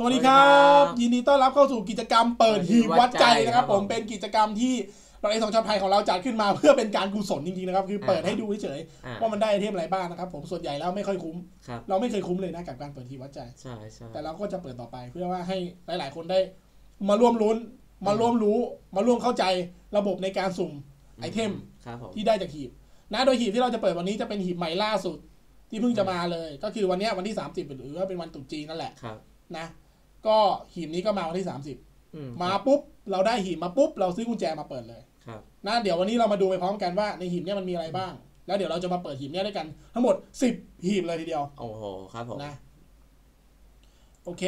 สวัสดีครับสวัสดีครับ ยินดีต้อนรับเข้าสู่กิจกรรมเปิดหีบวัดใจนะครับวัดใจผมครับผมเป็นกิจกรรมที่เราไอสองชาวไทยของเราจัดขึ้นมาเพื่อเป็นการกุศลจริงๆนะครับ คือเปิดอ่าให้ดูเฉยอ่าๆว่ามันได้ไอเทมอะไรบ้างนะครับผมส่วนใหญ่แล้วไม่ค่อยคุ้มครับเราไม่เคยคุ้มเลยนะกับการเปิดหีบวัดใจใช่ใช่แต่เราก็จะเปิดต่อไปเพื่อว่าให้หลาย ๆ คนได้ มาร่วมลุ้น มาร่วมรู้มาร่วมเข้าใจระบบในการสุ่มไอเทมครับผมที่ได้จากหีบนะโดยหีบที่เราจะเปิดวันนี้จะเป็นหีบใหม่ล่าสุดที่เพิ่งจะมาเลย ก็คือวันเนี้ยวันที่ 30 หรือว่าเป็นวันตรุษจีนนั่นแหละครับนะ ก็หีบนี้ก็มาวันที่ 30อืมาปุ๊บ เราได้หีบมาปุ๊บ เราซื้อกุญแจมาเปิดเลยครับนะเดี๋ยววันนี้เรามาดูไปพร้อมกันว่าในหีบเนี้ยมันมีอะไรบ้าง แล้วเดี๋ยวเราจะมาเปิดหีบเนี้ยด้วยกัน ทั้งหมด 10 หีบเลยทีเดียว โอ้โห ครับผมนะโอเค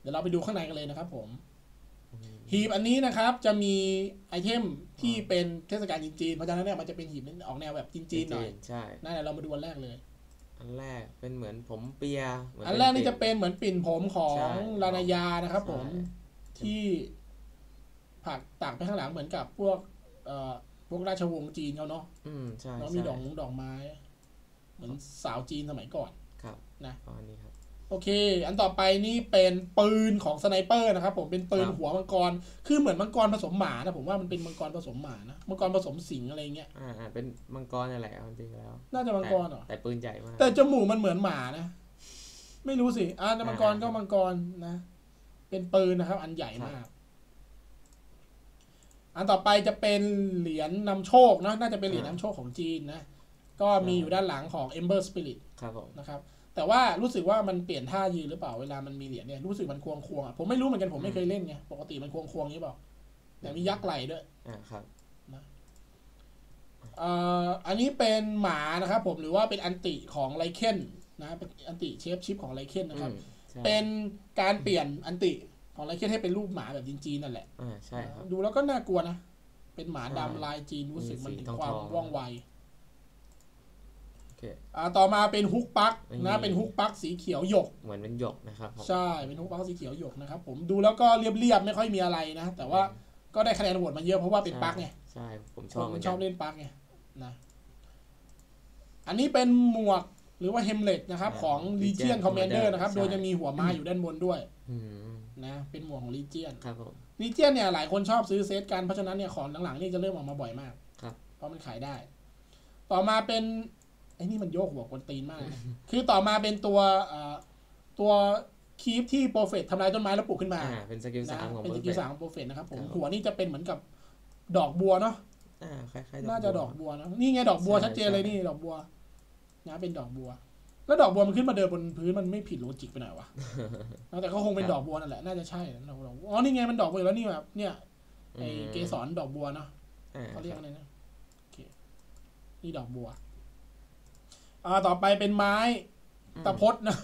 เดี๋ยวเราไปดูข้างในกันเลยนะครับ ผมหีบอันนี้นะครับจะมีไอเทมที่เป็นเทศกาลจีนๆเพราะฉะนั้นเนี่ยมันจะเป็นหีบออกแนวแบบจีนๆหน่อยใช่นั่นแหละเรามาดูอันแรกเลย อันแรกเป็นเหมือนผมเปียเหมือันแรกนี่จะเป็นเหมือนปิ่นผมของใช่ลานายานะครับ ผมใช่ที่ผักตากไปข้างหลังเหมือนกับพวก เอ่อพวกราชวงศ์จีนเขาเนาะอืมใช่แล้วใช่มีดอกดอกไม้ เหมือนสาวจีนสมัยก่อน ครับ นะอ๋ออันนี้ครับ โอเค อันต่อไปนี่เป็นปืนของสไนเปอร์นะครับผมเป็นปืนครับหัวมังกร คือเหมือนมังกรผสมหมานะผมว่ามันเป็นมังกรผสมหมานะมังกรผสมสิงอะไรเงี้ยอ่าอ่าเป็นมังกรอะไรเอาจริงๆแล้ว น่าจะมังกรเหรอแต่แต่ปืนใหญ่มากแต่จมูกมันเหมือนหมานะไม่รู้สิอ่าแต่มังกรอ่าก็มังกรนะ เป็นปืนนะครับ อันใหญ่มากอันต่อไปจะเป็นเหรียญนำโชคนะน่าจะเป็นเหรียญนำโชคของจีนนะ ก็มีอยู่ด้านหลังของ Ember Spirit ครับผมนะครับ แต่ว่ารู้สึกว่ามันเปลี่ยนท่ายืนหรือเปล่าเวลามันมีเหรียญเนี่ยรู้สึกมันควงควงๆอะผมไม่รู้เหมือนกันผมไม่เคยเล่นไงปกติมันควงควงๆนี้เปล่าแต่มียักษ์ไหลด้วยอ่าครับเอ่ออันนี้เป็นหมานะครับ ผมหรือว่าเป็นอันติของไลเคนนะเป็นอันติเชฟชิปของไลเคนนะครับอืมใช่เป็นการเปลี่ยนอันติของไลเคนให้เป็นรูปหมาแบบจีนๆนั่นแหละอ่าใช่ครับดูแล้วก็น่ากลัวนะเป็นหมาใช่ดำลายจีนรู้สึกมีมันสีถึงทองๆความว่องไวโอเคอ่าต่อมาเป็นฮุกปักนี่นะเป็นฮุกปักสีเขียวหยก เหมือนเป็นหยกนะครับผมใช่เป็นฮุกปักสีเขียวหยกนะครับผมดูแล้วก็เรียบๆไม่ค่อยมีอะไรนะ แต่ว่าก็ได้คะแนนโหวตมาเยอะเพราะว่าเป็นปักไงใช่ผมชคอบนเหมือนชกัอบนเล่นปักไงนะอันนี้เป็นหมวกหรือว่าเฮมเลตนะครับ ของ Legion Commander นะครับ โดยจะมีหัวม้าอยู่ด้านบนด้วยอืมนะเป็นหมวกของ Legion ครับผม Legion เนี่ยหลายคนชอบซื้อเซตกันเพราะฉะนั้นเนี่ยของหลังๆนี่จะเริ่มออกมาบ่อยมาก ครับ เพราะมันขายได้ ต่อมาเป็น ไอ้นี่มันโยกหัวกวนตีนมากนะคือต่อมาเป็นตัวเอ่อตัวคีฟที่โปรเฟตทำลายต้นไม้แล้วปลูกขึ้นมาอ่าเป็นสกิลนะสามของเป็นส Perfect กิลสามของโปรเฟตนะครับผมครับหัวนี่จะเป็นเหมือนกับดอกบัวเนาะอ่าคล้ายๆน่าจะดอกบัวนะนี่ไงดอกบัวใช่ชัดเจนเลยใช่นี่ดอกบัวนะเป็นดอกบัว แล้วดอกบัวมันขึ้นมาเดินบนพื้นมันไม่ผิดโลจิกไปหน่อยวะแต่ก็คงเป็นดอกบัวนั่นแหละน่าจะใช่ดอกบัวอ๋อนี่ไงมันดอกบัวอยู่แล้วนี่แบบเนี่ยไอเกสรดอกบัวเนาะอ่าเขาเรียกอะไรนะโอเคนี่ดอกบัว อ่าต่อไปเป็นไม้ตะพดนะ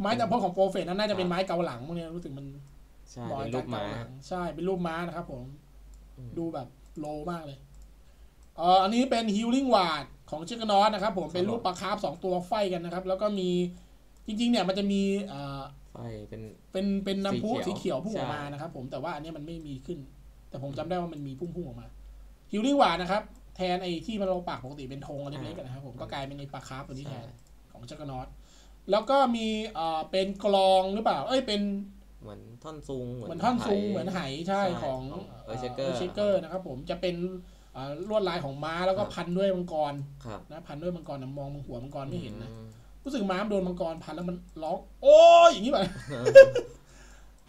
ไม้ตะพดของโปรเฟตนั้นน่าจะเป็นไม้เกาหลังพวกเนี้ยรู้สึกมันใช่บอเป็ยนรูปม้าเกหลังใช่เป็นรูปม้านะครับผมอืมดูแบบโลมากเลยเอ่ออันนี้เป็นฮิลลิ่งวาดของเชคนอสนะครับผมเป็นรูปปลาคาร์ฟสองตัวไฟกันนะครับ แล้วก็มีจริง ๆ เนี่ยมันจะมีเอ่อไฟเป็นเป็นเป็นน้ำพุสีสีเขีเขียยววพุ่งออกมาใช่นะครับผมแต่ว่าอันเนี้ยมันไม่มีขึ้น แต่ผมจำได้ว่ามันมีพุ่งพุ่งๆออกมาฮิลลิ่งวาดนะครับ แทนไอ้ที่มันเราปากปกติเป็นธงอันเล็กๆกันนะครับผมก็กลายเป็นไอ้ปลาคาร์ฟตัวนี้แทใช่นของเชคนอสแล้วก็มีเอ่อเป็นกลองหรือเปล่า เอ้ยเป็นเหมือนท่อนซุงเหมือนท่อนซุงเหมือนไหใช่ใช่ของของเอ่อ Berserker เชเกอร์นะครับผมจะเป็นเอ่อลวดลายของม้าแล้วก็ครับพันด้วยมังกรครับนะพันด้วยมังกรนะมองหัวมังกรไม่เห็นนะอืมรู้สึกม้ามนโดนมังกรพันแล้วมันร้อง โอ้ยอย่างนี้แบบ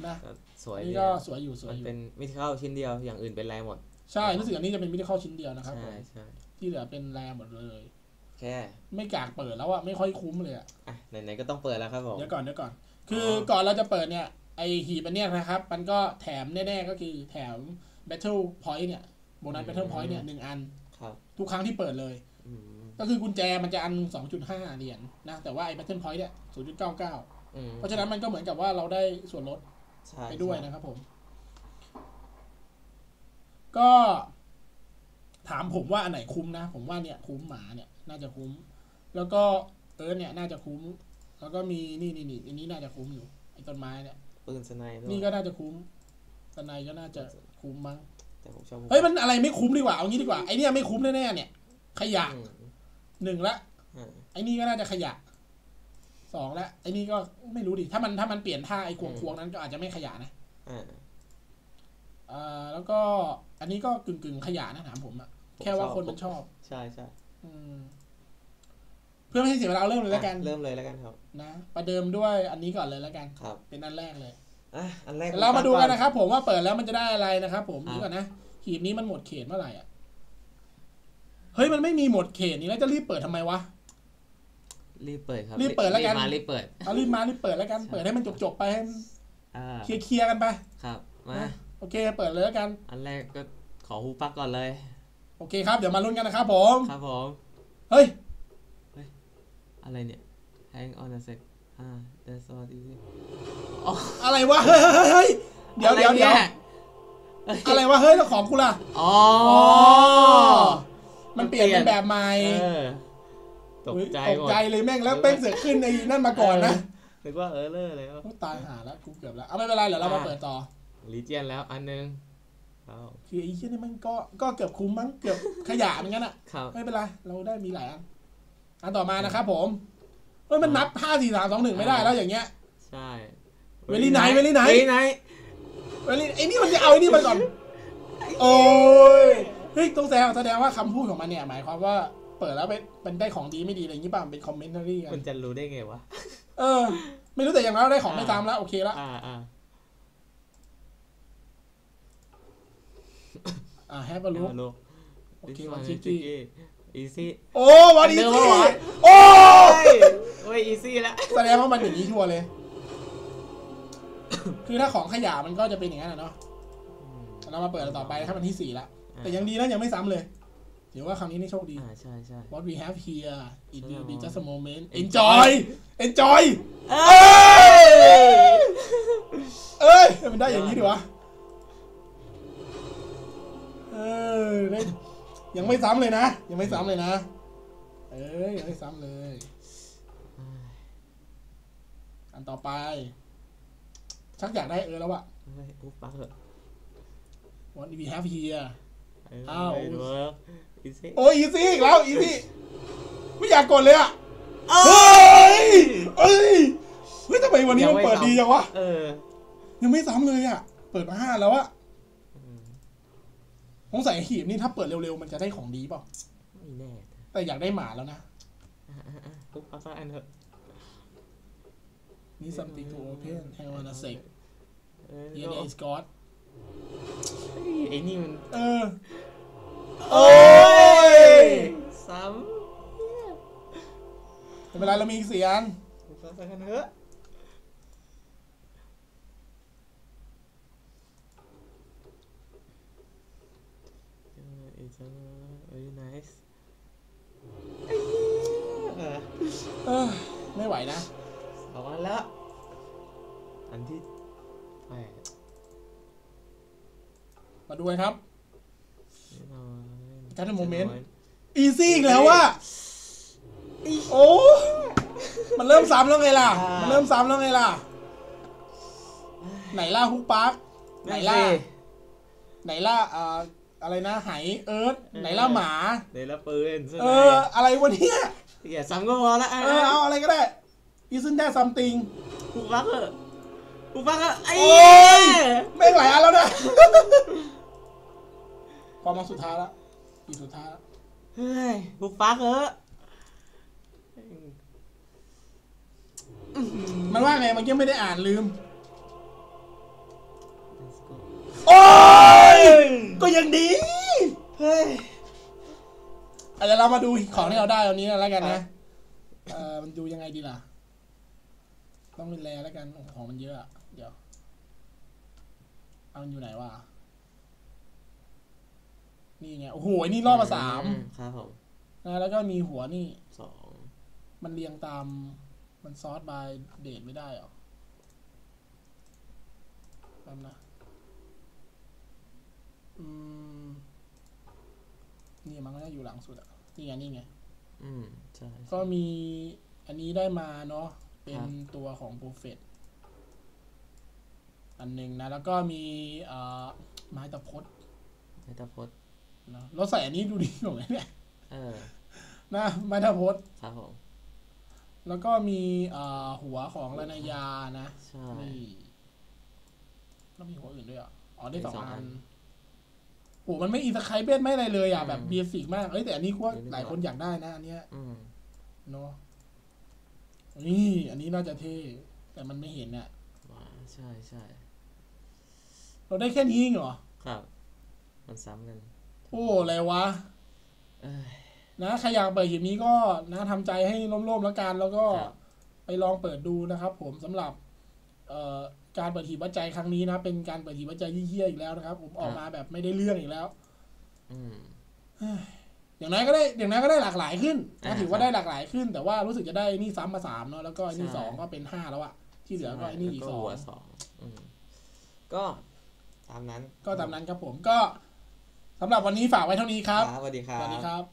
นะก็สวยอันดีนี่ก็นะสวยอยู่สวยมันอยู่เป็นมิทิเข้าชิ้นเดียวอย่างอื่นเป็นแรหมด ใช่รู้สึกอันนี้จะเป็นมิดเข้าชิ้นเดียวนะครับผใช่มใช่ที่เหลือเป็นแรหมดเลย แค่ ไม่กากเปิดแล้วอะไม่ค่อยคุ้มเลยอะอะไหนๆก็ต้องเปิดแล้วครับผมเดี๋ยวก่อนเดี๋ยวก่อน คืออก่อนเราจะเปิดเนี่ยไอหีบอันเนี้ยนะครับ มันก็แถมแน่ๆก็คือแถม Battle Point เนี่ยโบนัส Battle Point เนี่ยหนึ่งอันครับทุกครั้งที่เปิดเลยอืมก็คือกุญแจมันจะอัน 2.5 เหรียญนะแต่ว่าไอ้ Battle Point เนี่ย 0.99อืมเพราะฉะนั้นมันก็เหมือนกับว่าเราได้ส่วนลดใช่ไปด้วยใช่นะครับผม ก็ถามผมว่าอันไหนคุ้มนะ ผมว่าเนี่ยคุ้มหมาเนี่ยน่าจะคุ้ม แล้วก็เอิร์ธเนี่ยน่าจะคุ้ม แล้วก็มีนี่นี่นี่อันนี้น่าจะคุ้มอยู่ไอ้ต้นไม้เนี่ยปืนสไนด์ด้วยนี่ก็น่าจะคุ้มตนายก็น่าจะคุ้มมั้งแต่ผมชอบเฮ้ยมันอะไรไม่คุ้มดีกว่าเอางี้ดีกว่าไอ้เนี่ยไม่คุ้มแน่ๆเนี่ย ขยะอืมหนึ่งละอ่าไอ้นี่ก็น่าจะขยะสองแล้วไอ้นี่ก็ไม่รู้ดิถ้ามันถ้ามันเปลี่ยนท่าไอ้ควงควงๆนั้นก็อาจจะไม่ขยะนะอ่าอ่าแล้วก็ อันนี้ก็กึ่งกึ่งๆขยะนะถามผมอะแค่ว่าคนมันชอบ ใช่ใช่อืมเพื่อไม่ให้เสียเวลาเอาเริ่มเลยแล้วกันอะเริ่มเลยแล้วกันครับนะประเดิมด้วยอันนี้ก่อนเลยแล้วกันครับ เป็นอันแรกเลยอะอันแรกเรามาดูกันนะครับ ผมว่าเปิดแล้วมันจะได้อะไรนะครับผมครับดูก่อนนะหีบนี้มันหมดเขตเมื่อไหร่อะเฮ้ยมันไม่มีหมดเขตนี่แล้วจะรีบเปิดทำไมวะรีบเปิดครับรีบเปิดแล้วกันรีบมารีบเปิดเอารีบมารีบเปิดแล้วกันใช่เปิดให้มันจบๆไปให้มันอ่าเคลียร์เคลียร์กันไปครับมานะ โอเค เปิดเลยแล้วกัน อันแรกก็ขอฮูปลักก่อนเลย โอเคครับ เดี๋ยวมาลุ้นกันนะครับผม ครับผม เฮ้ย อะไรเนี่ย hang on a sec อ่า that's all easy อะไรวะ เฮ้ยเฮ้ยเฮ้ยเดี๋ยวเดี๋ยวเดี๋ยวเอ้ยอะไรวะ เฮ้ยแล้วของกูล่ะ อ๋อ มันเปลี่ยนเป็นแบบใหม่เออตกใจตหกมดใจเลยแม่งแล้วเป้งเสือกขึ้นในนั่นมาก่อนนะนึกว่าเออเลอร์แล้วโอ้ตายหาแล้วกูเกือบแล้ว เอาไม่เป็นไรเดี๋ยวเรามาเปิดต่อ ลีเจียนแล้วอันนึงเอาคือไอ้เชี่ยนี่มันก็ก็เกือบคุ้มมั้งเกือบขยะเหมือนกันอะครับไม่เป็นไรเราได้มีหลายอันอันต่อมานะครับผมเฮ้ยมันนับห้าสี่สามสองหนึ่งไม่ได้แล้วอย่างเงี้ย ใช่ Very nice Very nice เวลี่ไนท์เฮ้ยไอ้นี่มันจะเอาไอ้นี่มาก่อน โอ้ยเฮ้ยต้องแสดงแสดงว่าคำพูดของมันเนี่ยหมายความว่าเปิดแล้วเป็นมันได้ของดีไม่ดีอะไรอย่างงี้ป่ะมันเป็นคอมเมนต์รี่กันมันจะรู้ได้ไงวะเออ ไม่รู้แต่อย่างน้อยเราได้ของไม่ซ้ำแล้วโอเคละอ่าอ่า อ่าแฮปปี้ลูกลูกโอเควันชิคกี้อีซี่โอ้วันนี้อันเดิมสิเหรอโอ้โอ้ยอีซี่แล้วแสดงว่ามันอย่างนี้ชัวร์เลย คือถ้าของขยะมันก็จะเป็นอย่างนั้นอะเนาะเรามาเปิดอันต่อไปถ้ามันที่สี่ละแต่ยังดีนะยังไม่ซ้ำเลยถือว่าครั้งนี้นี่โชคดี อ่าใช่ใช่ What we have here it will be ใช่ just a moment Enjoy enjoy enjoy เอ้ยเอ้ยมันได้อย่างนี้ดิวะ เออได้ยังไม่ซ้ำเลยนะ ยังไม่ซ้ำเลยนะ เอ้ยยังไม่ซ้ำเลย อันต่อไป ชักอยากได้เออแล้วอะเฮ้ยอุ๊บปักเถอะ What we have here เอออ้าวไม่เวิร์กอีซี่โอ้ยอีซี่อีกแล้วอีซี่ไม่อยากกดเลยอะเอ้เฮ้ยยเอ้ยเฮ้ยทำไมวันนี้มันเปิดดีจังวะเออยังไม่ซ้ำเลยอะเปิดมาห้าแล้วอะ สงสัยหีบนี่ถ้าเปิดเร็วๆ มันจะได้ของดีเปล่าไม่แน่แต่อยากได้หมาแล้วนะอะอะอะอุ๊บปักสักอันเถอะนี่ something to open hang on a sec เออ here there is God เฮ้ยไอ้นี่มัน เออ โอ้ย ซ้ไม่เป็นไรเรามีอีกสี่อันำอุ๊บปักสักอันเถอะเอ อ it's a very nice เออไม่ไหวนะสองอันแล้ว อันที่แปดมาดูกันครับแน่นอน Just a moment อีซี่อีกแล้วว่าโอ้มันเริ่มซ้ำแล้วไงล่ะ มันเริ่มซ้ำแล้วไงล่ะ ไหนล่าฮุกปาร์คไหนล่า ไหนล่าเอ่อ อะไรนะไหเอิร์ธไหนล่าหมาในละปืนใช่ไหเอมออะไรวะเนี่ยอย่าซ้ำก็พอละเออเอาอะไรก็ได้ isn't that something กูฟักเถอะกูฟักเถอะไอ้โอ้ยแม่งหลายอันแล้วนะพอมาสุดท้ายละอีกสุดท้ายละเฮ้ยกูฟักเถอะมันว่าไงมันยังไม่ได้อ่านลืม Let's go โอ้ย ก็ยังดี เฮ้ยอาจจะเรามาดูของที่เราได้วันนี้แล้วกันนะเออมันดูยังไงดีล่ะ ต้องเป็นแรแล้วกันของมันเยอะอะเดี๋ยว เอามันอยู่ไหนวะ นี่ไง โอ้โหไอ้นี่รอบมาสามครับผมนะแล้วก็มีหัวนี่สองมันเรียงตามมันซอสบายเดทไม่ได้เหรอแป๊บนะ อืมนี่มันก็จะอยู่หลังสุดอะนี่ไงนี่ไง อืมใช่ก็มีอันนี้ได้มาเนาะเป็นครับตัวของโปรเฟตอันหนึ่งนะ แล้วก็มีเอ่อไม้ตะพดในตะพดเนอะเราใส่อันนี้ดูดีกว่าไหมเนี่ยเออนะไม้ตะพดครับผมแล้วก็มีเอ่อหัวของลานายานะใช่นี่แล้วมีหัวอื่นด้วยเหรอะอ๋อได้มีสองสองอัอันน โอ้มันไม่อีสไคเบ้นไม่อะไรเลยอะอืมแบบเบียสิกมากเอ้ยแต่อันนี้ก็เดี๋ยวนี้หลายคนอยากได้นะอันเนี้ยอืมเนาะนี่อันนี้น่าจะเท่แต่มันไม่เห็นอะว้าใช่ใช่เราได้แค่นี้เองเหรอ ครับ มันซ้ำกัน โอ้อะไรวะเอ้ยนะใครอยากเปิดหีบนี้ก็นะทำใจให้ร่มๆแล้วกัน แล้วก็ครับไปลองเปิดดูนะครับ ผมสำหรับ เอ่อ การเปิดหีบวัดใจครั้งนี้นะ เป็นการเปิดหีบวัดใจเยี่ยๆอีกแล้วนะครับ ผมออกมาแบบไม่ได้เรื่องอีกแล้วอืมอย่างน้อยก็ได้อย่างน้อยก็ได้หลากหลายขึ้นอ่านะถือว่าครับได้หลากหลายขึ้น แต่ว่ารู้สึกจะได้นี่ซ้ำมาสามเนาะแล้วก็ไอ้นี่ใช่สองก็เป็นห้าแล้วอะที่เหลือก็ไอ้นี่อีกแล้วสองหัวสองอืมก็ตามนั้น ก็ตามนั้นครับผมก็สำหรับวันนี้ฝากไว้เท่านี้ครับสวัสดีครัสวัสดีบครับ